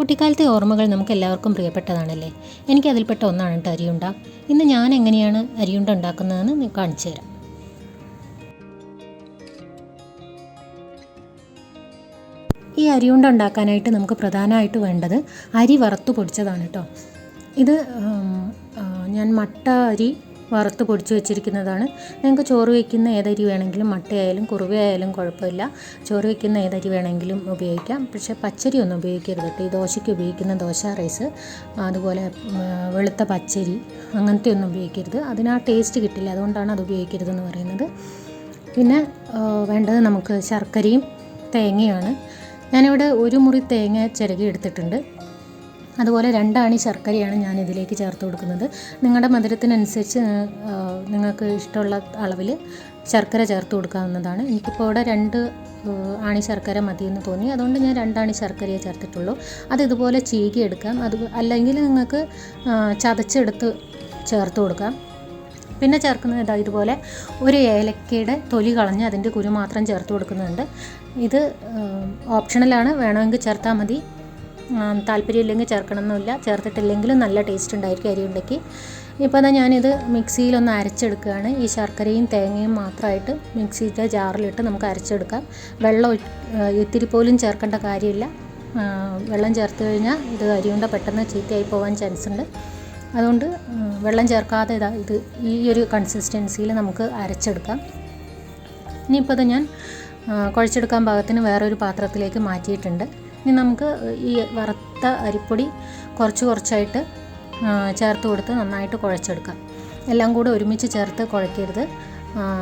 കുട്ടിക്കാലത്തെ ഓർമ്മകൾ നമുക്ക് എല്ലാവർക്കും പ്രിയപ്പെട്ടതാണല്ലേ? എനിക്ക് അതിൽപ്പെട്ട ഒന്നാണ് കേട്ടോ അരിയുണ്ട. ഇന്ന് ഞാൻ എങ്ങനെയാണ് അരിയുണ്ട ഉണ്ടാക്കുന്നതെന്ന് കാണിച്ചു തരാം. ഈ അരിയുണ്ട ഉണ്ടാക്കാനായിട്ട് നമുക്ക് പ്രധാനമായിട്ട് വേണ്ടത് അരി വറുത്തു പൊടിച്ചതാണ് കേട്ടോ. ഇത് ഞാൻ മട്ട അരി വറുത്ത് പൊടിച്ച് വെച്ചിരിക്കുന്നതാണ്. നിങ്ങൾക്ക് ചോറ് വയ്ക്കുന്ന ഏതരി വേണമെങ്കിലും മട്ടയായാലും കുറുവയായാലും കുഴപ്പമില്ല. ചോറ് വയ്ക്കുന്ന ഏതരി വേണമെങ്കിലും ഉപയോഗിക്കാം. പക്ഷേ പച്ചരി ഒന്നും ഉപയോഗിക്കരുത് കേട്ടോ. ഈ ദോശയ്ക്ക് ഉപയോഗിക്കുന്ന ദോശ റൈസ് അതുപോലെ വെളുത്ത പച്ചരി അങ്ങനത്തെ ഒന്നും ഉപയോഗിക്കരുത്. അതിന് ആ ടേസ്റ്റ് കിട്ടില്ല. അതുകൊണ്ടാണ് അത് ഉപയോഗിക്കരുതെന്ന് പറയുന്നത്. പിന്നെ വേണ്ടത് നമുക്ക് ശർക്കരയും തേങ്ങയാണ് ഞാനിവിടെ ഒരു മുറി തേങ്ങ ചിരകി എടുത്തിട്ടുണ്ട്. അതുപോലെ രണ്ടാണി ശർക്കരയാണ് ഞാൻ ഇതിലേക്ക് ചേർത്ത് കൊടുക്കുന്നത്. നിങ്ങളുടെ മധുരത്തിനനുസരിച്ച് നിങ്ങൾക്ക് ഇഷ്ടമുള്ള അളവിൽ ശർക്കര ചേർത്ത് കൊടുക്കാവുന്നതാണ്. എനിക്കിപ്പോൾ ഇവിടെ രണ്ട് ആണി ശർക്കര മതിയെന്ന് തോന്നി. അതുകൊണ്ട് ഞാൻ രണ്ടാണി ശർക്കരയെ ചേർത്തിട്ടുള്ളൂ. അത് ഇതുപോലെ ചീകി എടുക്കാം. അത് അല്ലെങ്കിൽ നിങ്ങൾക്ക് ചതച്ചെടുത്ത് ചേർത്ത് കൊടുക്കാം. പിന്നെ ചേർക്കുന്നത് ഇതാ ഇതുപോലെ ഒരു ഏലക്കയുടെ തൊലി കളഞ്ഞ് അതിന്റെ കുരു മാത്രം ചേർത്ത് കൊടുക്കുന്നുണ്ട്. ഇത് ഓപ്ഷണലാണ്. വേണമെങ്കിൽ ചേർത്താൽ മതി. താല്പര്യമില്ലെങ്കിൽ ചേർക്കണമെന്നില്ല ചേർത്തിട്ടില്ലെങ്കിലും നല്ല ടേസ്റ്റ് ഉണ്ടായിരിക്കും അരി ഉണ്ടക്കി ഇപ്പോൾ അതാ ഞാനിത് മിക്സിയിലൊന്ന് അരച്ചെടുക്കുകയാണ്. ഈ ശർക്കരയും തേങ്ങയും മാത്രമായിട്ട് മിക്സിയുടെ ജാറിലിട്ട് നമുക്ക് അരച്ചെടുക്കാം. വെള്ളം ഇത്തിരി പോലും ചേർക്കേണ്ട കാര്യമില്ല. വെള്ളം ചേർത്ത് കഴിഞ്ഞാൽ ഇത് അരിയുണ്ട പെട്ടെന്ന് ചീത്തയായി പോകാൻ ചാൻസ് ഉണ്ട്. അതുകൊണ്ട് വെള്ളം ചേർക്കാതെ ഇതാ ഇത് ഈ ഒരു കൺസിസ്റ്റൻസിയിൽ നമുക്ക് അരച്ചെടുക്കാം. ഇനിയിപ്പോൾ അത് ഞാൻ കുഴച്ചെടുക്കാൻ പാകത്തിന് വേറൊരു പാത്രത്തിലേക്ക് മാറ്റിയിട്ടുണ്ട്. ഇനി നമുക്ക് ഈ വറുത്ത അരിപ്പൊടി കുറച്ച് കുറച്ചായിട്ട് ചേർത്ത് കൊടുത്ത് നന്നായിട്ട് കുഴച്ചെടുക്കാം. എല്ലാം കൂടെ ഒരുമിച്ച് ചേർത്ത് കുഴക്കരുത്.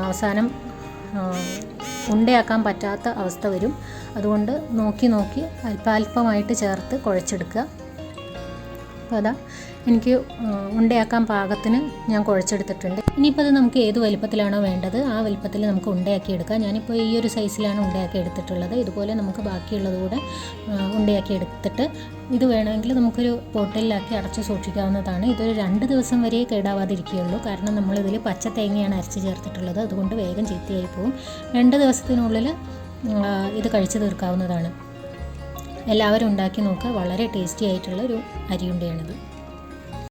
അവസാനം ഉണ്ടയാക്കാൻ പറ്റാത്ത അവസ്ഥ വരും. അതുകൊണ്ട് നോക്കി നോക്കി അല്പാൽപമായിട്ട് ചേർത്ത് കുഴച്ചെടുക്കുക. അപ്പോൾ അതാ എനിക്ക് ഉണ്ടയാക്കാൻ പാകത്തിന് ഞാൻ കുഴച്ചെടുത്തിട്ടുണ്ട്. ഇനിയിപ്പോൾ അത് നമുക്ക് ഏത് വലിപ്പത്തിലാണോ വേണ്ടത് ആ വലിപ്പത്തിൽ നമുക്ക് ഉണ്ടയാക്കി എടുക്കാം ഞാനിപ്പോൾ ഈ ഒരു സൈസിലാണ് ഉണ്ടയാക്കി എടുത്തിട്ടുള്ളത് ഇതുപോലെ നമുക്ക് ബാക്കിയുള്ളത് കൂടെ ഉണ്ടയാക്കി എടുത്തിട്ട് ഇത് വേണമെങ്കിൽ നമുക്കൊരു പോട്ടലിലാക്കി അടച്ച് സൂക്ഷിക്കാവുന്നതാണ്. ഇതൊരു രണ്ട് ദിവസം വരെ കേടാവാതിരിക്കുകയുള്ളൂ. കാരണം നമ്മളിതിൽ പച്ച തേങ്ങയാണ് അരച്ച് ചേർത്തിട്ടുള്ളത്. അതുകൊണ്ട് വേഗം ചീത്തയായി പോകും രണ്ട് ദിവസത്തിനുള്ളിൽ ഇത് കഴിച്ചു തീർക്കാവുന്നതാണ്. എല്ലാവരും ഉണ്ടാക്കി നോക്കുക. വളരെ ടേസ്റ്റി ആയിട്ടുള്ള ഒരു അരിയുണ്ടയാണിത്.